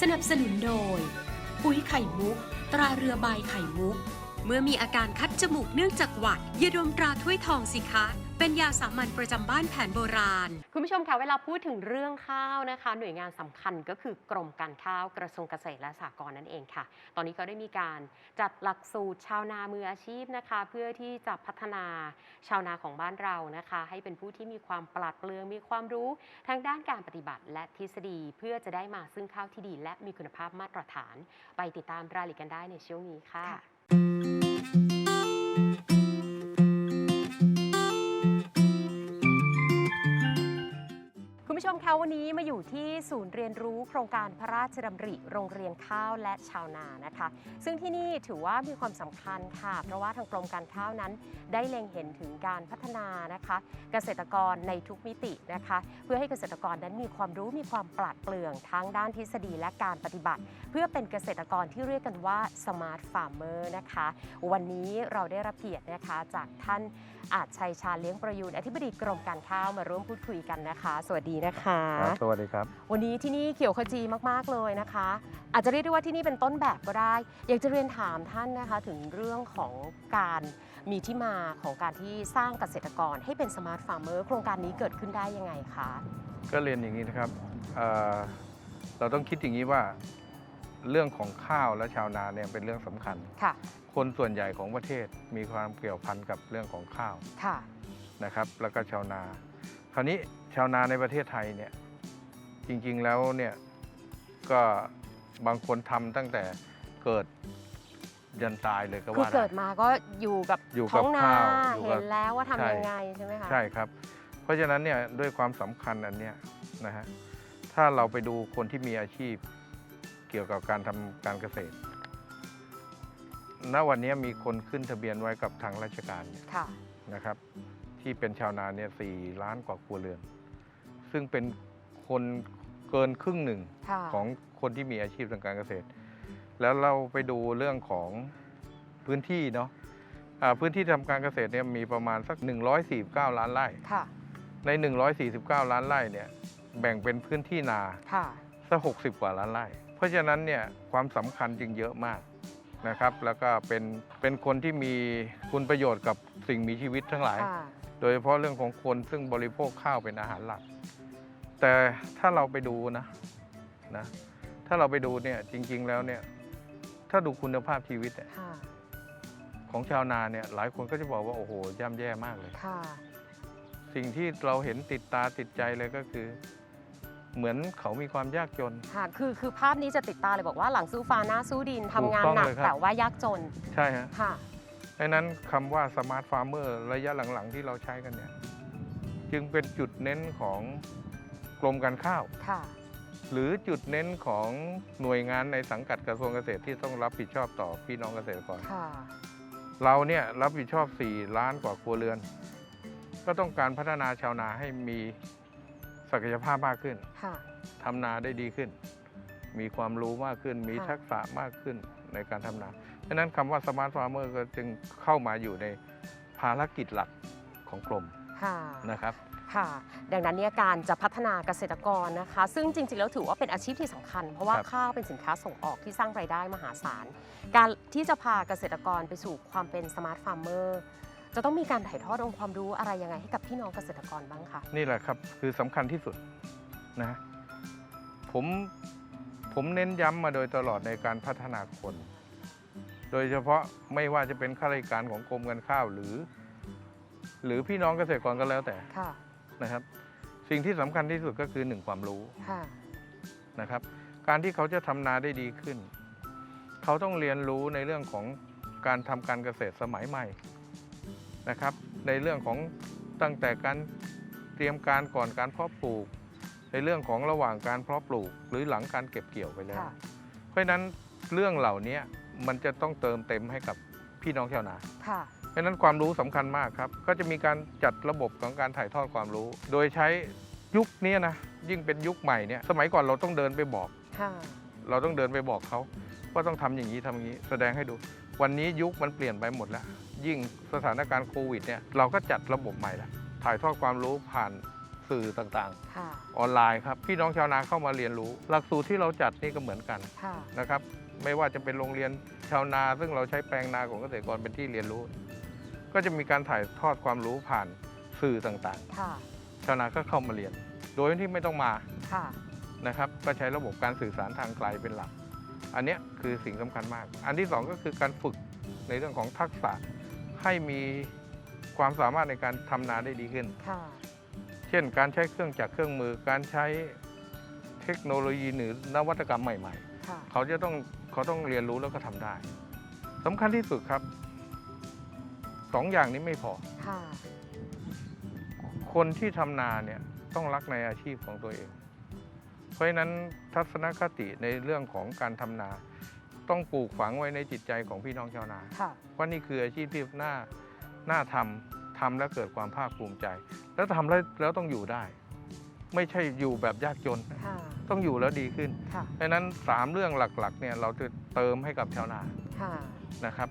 สนับสนุนโดย ปุ๋ยไข่มุก ตราเรือใบไข่มุก เมื่อมีอาการคัดจมูกเนื่องจากหวัดอย่าดมตราถ้วยทองสิคะ เป็นยาสามัญประจำบ้านแผนโบราณ คุณผู้ชมคะเวลาพูดถึงเรื่องข้าวนะคะ หน่วยงานสำคัญก็คือกรมการข้าวกระทรวงเกษตรและสหกรณ์นั่นเองค่ะ ตอนนี้ก็ได้มีการจัดหลักสูตรชาวนามืออาชีพนะคะ เพื่อที่จะพัฒนาชาวนาของบ้านเรานะคะ ให้เป็นผู้ที่มีความปราดเปรื่องมีความรู้ทางด้านการปฏิบัติและทฤษฎีเพื่อจะได้มาซึ่งข้าวที่ดี และมีคุณภาพมาตรฐาน ไปติดตามรายละเอียดกันได้ในช่วงนี้ค่ะคุณ มคะวันนี้มาอยู่ที่ศูนย์เรียนรู้โครงการพระราชดำริโรงเรียนข้าวและชาวนานะคะ ซึ่งที่นี่ถือว่ามีความสำคัญค่ะ เพราะว่าทางกรมการข้าวนั้น ได้เล็งเห็นถึงการพัฒนานะคะ เกษตรกรในทุกมิตินะคะ เพื่อให้เกษตรกรนั้นมีความรู้มีความปราดเปรื่องทั้งด้านทฤษฎีและการปฏิบัติ เพื่อเป็นเกษตรกรที่เรียกกันว่า smart farmer นะคะ วันนี้เราได้รับเกียรตินะคะจากท่านอาจชัยชาเลี้ยงประยูนอธิบดีกรมการข้าวมาร่วมพูดคุยกันนะคะ สวัสดีนะคะครับสวัสดีครับ วันนี้ที่นี่เขียวขจีมากๆเลยนะคะ อาจจะเรียกได้ว่าที่นี่เป็นต้นแบบก็ได้ อยากจะเรียนถามท่านนะคะถึงเรื่องของการมีที่มาของการที่สร้างเกษตรกรให้เป็นสมาร์ทฟาร์มเมอร์โครงการนี้เกิดขึ้นได้ยังไงคะก็เรียนอย่างนี้นะครับเอ่อเราต้องคิดอย่างนี้ว่าเรื่องของข้าวและชาวนาเนี่ยเป็นเรื่องสำคัญ ค่ะคนส่วนใหญ่ของประเทศมีความเกี่ยวพันกับเรื่องของข้าวค่ะนะครับ แล้วก็ชาวนา คราวนี้ ชาวนาในประเทศไทยเนี่ยจริงๆแล้วเนี่ยก็บางคนทำตั้งแต่เกิดยันตายเลยก็คือว่าเกิได้ดมาก็อยู่กับอยู่กับท้องนาข้าวอยู่กับเห็นแล้วว่าทำใช่ ยังไงใช่ไหมคะใช่ครับ เพราะฉะนั้นเนี่ยด้วยความสำคัญอันเนี้ยนะฮะถ้าเราไปดูคนที่มีอาชีพเกี่ยวกับการทำการเกษตร ณวันนี้มีคนขึ้นทะเบียนไว้กับทางราชการเนี่ยค่ะนะครับ ที่เป็นชาวนาเนี่ยสี่ล้านกว่าครัวเรือน ซึ่งเป็นคนเกินครึ่งหนึ่งค่ะของคนที่มีอาชีพทางการเกษตร แล้วเราไปดูเรื่องของพื้นที่เนาะอ่าพื้นที่ทำการเกษตรเนี่ยมีประมาณสัก 149 ล้านไร่ ค่ะใน 149 ล้านไร่เนี่ยแบ่งเป็นพื้นที่นาค่ะสัก60 กว่าล้านไร่ เพราะฉะนั้นเนี่ยความสำคัญจึงเยอะมากนะครับ แล้วก็เป็นเป็นคนที่มีคุณประโยชน์กับสิ่งมีชีวิตทั้งหลาย ค่ะโดยเฉพาะเรื่องของคนซึ่งบริโภคข้าวเป็นอาหารหลัก แต่ถ้าเราไปดูนะนะถ้าเราไปดูเนี่ยจริง ๆ แล้วเนี่ยถ้าดูคุณภาพชีวิตเนี่ยค่ะของชาวนาเนี่ยหลายคนก็จะบอกว่าโอ้โหย่ำแย่มากเลย ค่ะสิ่งที่เราเห็นติดตาติดใจเลยก็คือ เหมือนเขามีความยากจน ค่ะ คือคือภาพนี้จะติดตาเลยบอกว่าหลังสู้ฟ้าหน้าสู้ดินทำงานถูกต้องหนักเลยครับ แต่ว่ายากจนใช่ฮะค่ะ ดังนั้นคำว่าสมาร์ทฟาร์มเมอร์ระยะหลัง ๆ ที่เราใช้กันเนี่ย จึงเป็นจุดเน้นของก รมการข้าว ค่ะ หรือจุดเน้นของหน่วยงานในสังกัดกระทรวงเกษตรที่ต้องรับผิดชอบต่อพี่น้องเกษตรกร ค่ะ เราเนี่ยรับผิดชอบ 4 ล้านกว่าครัวเรือน ก็ต้องการพัฒนาชาวนาให้มีศักยภาพมากขึ้น ค่ะ ทำนาได้ดีขึ้น มีความรู้มากขึ้น มีค่ะ ทักษะมากขึ้นในการทำนาดังนั้นคำว่าสมาร์ทฟาร์มเมอร์ก็จึงเข้ามาอยู่ในภารกิจหลักของกรมค่ะ นะครับ ค่ะ ดังนั้นเนี่ยการจะพัฒนาเกษตรกรนะคะ ซึ่งจริงๆแล้วถือว่าเป็นอาชีพที่สำคัญ เพราะว่าครับข้าวเป็นสินค้าส่งออกที่สร้างรายได้มหาศาล การที่จะพาเกษตรกรไปสู่ความเป็นสมาร์ทฟาร์มเมอร์จะต้องมีการถ่ายทอดองค์ความรู้อะไรยังไงให้กับพี่น้องเกษตรกรบ้างคะนี่แหละครับคือสำคัญที่สุดนะผมผมเน้นย้ำมาโดยตลอดในการพัฒนาคน โดยเฉพาะไม่ว่าจะเป็นข้าราชการของกรมการข้าวหรือ หรือพี่น้องเกษตรกรก็แล้วแต่ค่ะ นะครับ สิ่งที่สำคัญที่สุดก็คือหนึ่งความรู้ค่ะนะครับ การที่เขาจะทำนาได้ดีขึ้น เขาต้องเรียนรู้ในเรื่องของการทำการเกษตรสมัยใหม่นะครับ ในเรื่องของตั้งแต่การเตรียมการก่อนการเพาะปลูก ในเรื่องของระหว่างการเพาะปลูก หรือหลังการเก็บเกี่ยวไปแล้วค่ะเพราะฉะนั้นเรื่องเหล่านี้มันจะต้องเติมเต็มให้กับพี่น้องชาวนา ค่ะเพราะฉะนั้นความรู้สำคัญมากครับ ก็จะมีการจัดระบบของการถ่ายทอดความรู้ โดยใช้ยุคนี้นะ ยิ่งเป็นยุคใหม่เนี่ย สมัยก่อนเราต้องเดินไปบอกค่ะเราต้องเดินไปบอกเขาว่าต้องทำอย่างนี้ทำอย่างนี้ แสดงให้ดู วันนี้ยุคมันเปลี่ยนไปหมดแล้ว ยิ่งสถานการณ์โควิดเนี่ย เราก็จัดระบบใหม่แล้ว ถ่ายทอดความรู้ผ่านสื่อต่างค่ะๆออนไลน์ครับ พี่น้องชาวนาเข้ามาเรียนรู้ หลักสูตรที่เราจัดนี่ก็เหมือนกันค่ะนะครับ ไม่ว่าจะเป็นโรงเรียนชาวนา ซึ่งเราใช้แปลงนาของเกษตรกรเป็นที่เรียนรู้ ก็จะมีการถ่ายทอดความรู้ผ่านสื่อต่างค่ะ ๆ ชาวนาก็เข้ามาเรียน โดยที่ไม่ต้องมาค่ะ นะครับ ก็ใช้ระบบการสื่อสารทางไกลเป็นหลัก อันเนี้ยคือสิ่งสำคัญมาก อันที่สองก็คือการฝึกในเรื่องของทักษะให้มีความสามารถในการทำนาได้ดีขึ้น ค่ะ เช่น การใช้เครื่องจักรเครื่องมือ การใช้เทคโนโลยีหรือนวัตกรรมใหม่ค่ะๆเขาจะต้องเขาต้องเรียนรู้แล้วก็ทำได้สำคัญที่สุดครับ สองอย่างนี้ไม่พอ ค่ะ คนที่ทำนาเนี่ยต้องรักในอาชีพของตัวเอง เพราะฉะนั้นทัศนคติในเรื่องของการทำนา ต้องปลูกฝังไว้ในจิตใจของพี่น้องชาวนา ค่ะ ว่านี่คืออาชีพที่น่าน่าทำทำแล้วเกิดความภาคภูมิใจ แล้วทำแล้วแล้วต้องอยู่ได้ ไม่ใช่อยู่แบบยากจน ค่ะ ต้องอยู่แล้วดีขึ้น ค่ะ เพราะฉะนั้นสามเรื่องหลักๆเนี่ยเราจะเติมให้กับชาวนาค่ะ นะครับ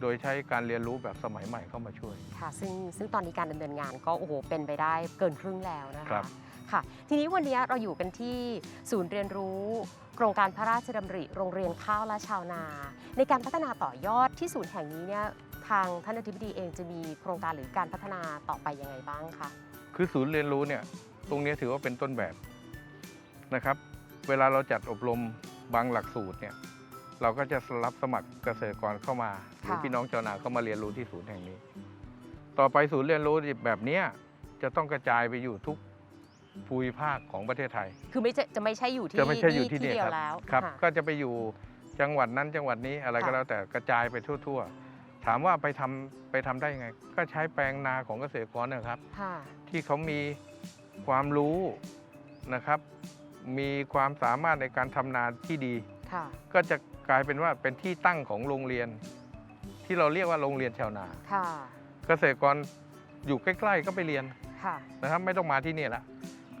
โดยใช้การเรียนรู้แบบสมัยใหม่เข้ามาช่วย ค่ะ ซึ่งซึ่งตอนนี้การดำเนินงานก็โอ้โหเป็นไปได้เกินครึ่งแล้วนะครัคะบ ค่ะ ทีนี้วันนี้เราอยู่กันที่ศูนย์เรียนรู้ โครงการพระราชดำริ โรงเรียนข้าวและชาวนา ในการพัฒนาต่อยอดที่ศูนย์แห่งนี้เนี่ยทางท่านอธิบดีเองจะมีโครงการหรือการพัฒนาต่อไปยังไงบ้างคะคือศูนย์เรียนรู้เนี่ยตรงนี้ถือว่าเป็นต้นแบบนะครับ เวลาเราจัดอบรมบางหลักสูตรเนี่ย เราก็จะรับสมัครเกษตรกรเข้ามาหรือค่ะพี่น้องชาวนาเข้ามาเรียนรู้ที่ศูนย์แห่งนี้ ต่อไปศูนย์เรียนรู้แบบเนี้ยจะต้องกระจายไปอยู่ทุกภูมิภาคของประเทศไทย คือไม่จะจะไม่ใช่อยู่ที่จะไม่ใช่อยู่ที่ที่นี่เดียควรับแล้วครับค่ะก็จะไปอยู่จังหวัดนั้นจังหวัดนี้อะไรก็ค่ะแล้วแต่กระจายไปทั่ว ๆ ถามว่าไปทำไปทำได้ยังไง ก็ใช้แปลงนาของเกษตรกรนะครับค่ะที่เขามีความรู้นะครับ มีความสามารถในการทำนาที่ดีค่ะก็จะ กลายเป็นว่าเป็นที่ตั้งของโรงเรียน ที่เราเรียกว่าโรงเรียนชาวนา ค่ะ เกษตรกรอยู่ใกล้ ๆ ก็ไปเรียนค่ะ นะครับ ไม่ต้องมาที่นี่ละ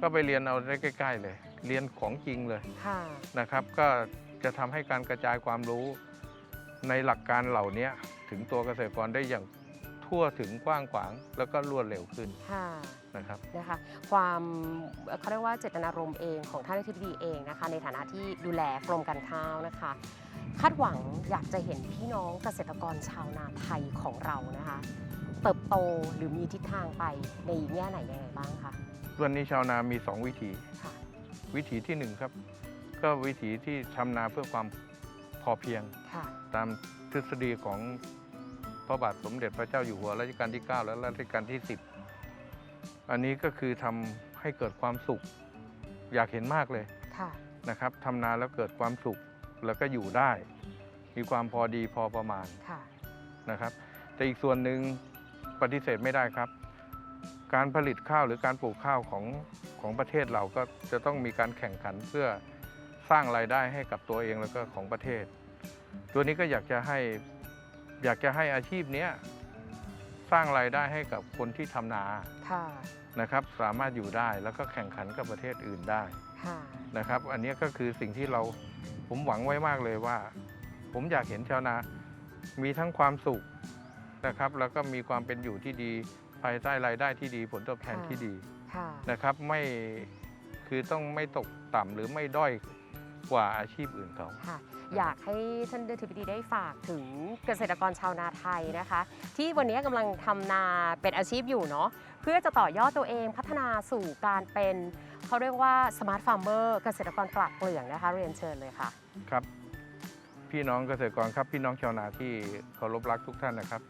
ก็ไปเรียนเอาได้ใกล้ ๆ เลย เรียนของจริงเลยค่ะ นะครับ ก็จะทำให้การกระจายความรู้ในหลักการเหล่านี้ถึงตัวเกษตรกรได้อย่างทั่วถึงกว้างขวางแล้วก็รวดเร็วขึ้น ค่ะ นะครับนะคะความเอ่อเขาเรียกว่าเจตนารมณ์เองของท่านอธิบดีเองนะคะ ในฐานะที่ดูแลกรมการข้าวนะคะ คาดหวังอยากจะเห็นพี่น้องเกษตรกรชาวนาไทยของเรานะคะ เติบโตหรือมีทิศทางไปในแง่ไหนยังไงบ้างคะวันนี้ชาวนามี 2 วิธีค่ะวิถีที่หนึ่งครับ ก็วิถีที่ทำนาเพื่อความพอเพียงค่ะตามทฤษฎีของพระบาทสมเด็จพระเจ้าอยู่หัวรัชกาลที่ 9 และรัชกาลที่ 10 อันนี้ก็คือทำให้เกิดความสุข อยากเห็นมากเลยค่ะนะครับทำนาแล้วเกิดความสุขแล้วก็อยู่ได้ มีความพอดีพอประมาณค่ะนะครับ แต่อีกส่วนหนึ่งปฏิเสธไม่ได้ครับ การผลิตข้าวหรือการปลูกข้าวของของประเทศเราก็จะต้องมีการแข่งขันเพื่อสร้างรายได้ให้กับตัวเองแล้วก็ของประเทศ ตัวนี้ก็อยากจะให้อยากจะให้อาชีพเนี้ย สร้างรายได้ให้กับคนที่ทำนาค่ะนะครับ สามารถอยู่ได้แล้วก็แข่งขันกับประเทศอื่นได้ค่ะนะครับ อันนี้ก็คือสิ่งที่เราผมหวังไว้มากเลยว่า ผมอยากเห็นชาวนา มีทั้งความสุขนะครับ แล้วก็มีความเป็นอยู่ที่ดีภายใต้รายได้ที่ดีผลตอบแทนค่ะที่ดีค่ะนะครับ ไม่คือต้องไม่ตกต่ำหรือไม่ด้อยกว่าอาชีพอื่นเขา ค่ะ อยากให้ท่านอธิบดีได้ฝากถึงเกษตรกรชาวนาไทยนะคะ ที่วันนี้กำลังทำนาเป็นอาชีพอยู่เนาะเพื่อจะต่อยอดตัวเองพัฒนาสู่การเป็นเขาเรียกว่าสมาร์ทฟาร์มเมอร์เกษตรกรปลักเปลืองนะคะเรียนเชิญเลยค่ะ ครับ พี่น้องเกษตรกรครับพี่น้องชาวนาที่เคารพรักทุกท่านนะครับ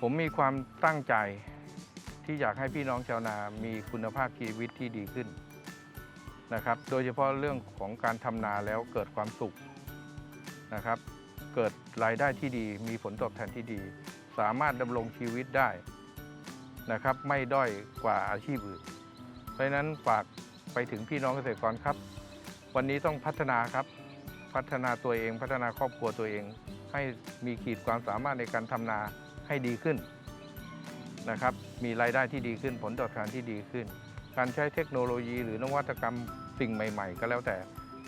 ผมมีความตั้งใจที่อยากให้พี่น้องชาวนามีคุณภาพชีวิตที่ดีขึ้น นะครับ โดยเฉพาะเรื่องของการทำนาแล้วเกิดความสุขนะครับ เกิดรายได้ที่ดี มีผลตอบแทนที่ดี สามารถดำรงชีวิตได้นะครับ ไม่ด้อยกว่าอาชีพอื่น เพราะฉะนั้นฝากไปถึงพี่น้องเกษตรกรครับ วันนี้ต้องพัฒนาครับ พัฒนาตัวเอง พัฒนาครอบครัวตัวเอง ให้มีขีดความสามารถในการทำนาให้ดีขึ้นนะครับ มีรายได้ที่ดีขึ้น ผลตอบแทนที่ดีขึ้น การใช้เทคโนโลยีหรือนวัตกรรมสิ่งใหม่ ๆ ก็แล้วแต่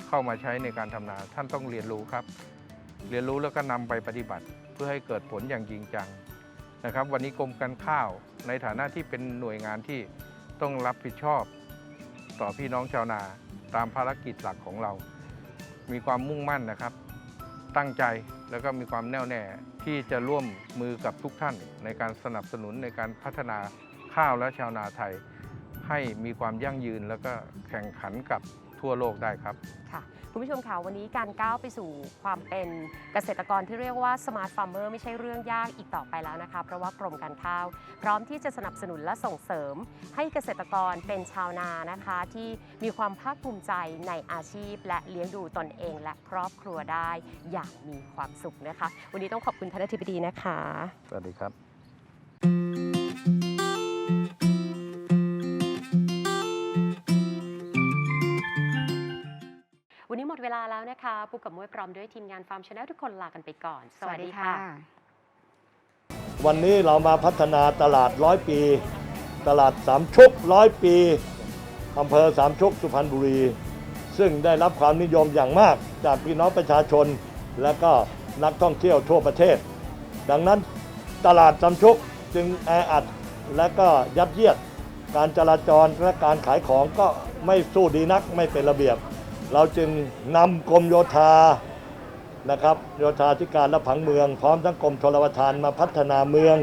เข้ามาใช้ในการทำนาท่านต้องเรียนรู้ครับ เรียนรู้แล้วก็นำไปปฏิบัติเพื่อให้เกิดผลอย่างจริงจังนะครับ วันนี้กรมการข้าวในฐานะที่เป็นหน่วยงานที่ต้องรับผิดชอบ ต่อพี่น้องชาวนาตามภารกิจหลักของเรา มีความมุ่งมั่นนะครับ ตั้งใจแล้วก็มีความแน่วแน่ที่จะร่วมมือกับทุกท่าน ในการสนับสนุนในการพัฒนาข้าวและชาวนาไทย ให้มีความยั่งยืนแล้วก็แข่งขันกับทั่วโลกได้ครับ ค่ะ คุณผู้ชมค่ะวันนี้การก้าวไปสู่ความเป็นเกษตรกรที่เรียกว่าสมาร์ทฟาร์มเมอร์ไม่ใช่เรื่องยากอีกต่อไปแล้วนะคะ เพราะว่ากรมการข้าว พร้อมที่จะสนับสนุนและส่งเสริม ให้เกษตรกรเป็นชาวนานะคะ ที่มีความภาคภูมิใจในอาชีพ และเลี้ยงดูตนเองและครอบครัวได้อย่างมีความสุขนะคะ วันนี้ต้องขอบคุณท่านอธิบดีนะคะ สวัสดีครับ มดเวลาแล้วนะคะปุ๊กกับมวยพร้อมด้วยทีมงานฟาร์มชาแนลทุกคนลากันไปก่อน สวัสดีค่ะ วันนี้เรามาพัฒนาตลาดร้อยปี ตลาดสามชุกร้อยปีอำเภอสามชุกสุพรรณบุรี ซึ่งได้รับความนิยมอย่างมากจากพี่น้องประชาชน และก็นักท่องเที่ยวทั่วประเทศ ดังนั้นตลาดสามชุกจึงแออัดและก็ยัดเยียด การจราจรและการขายของก็ไม่สู้ดีนักไม่เป็นระเบียบ เราจึงนำกรมโยธานะครับโยธาธิการและผังเมือง พร้อมทั้งกรมชลประทานมาพัฒนาเมือง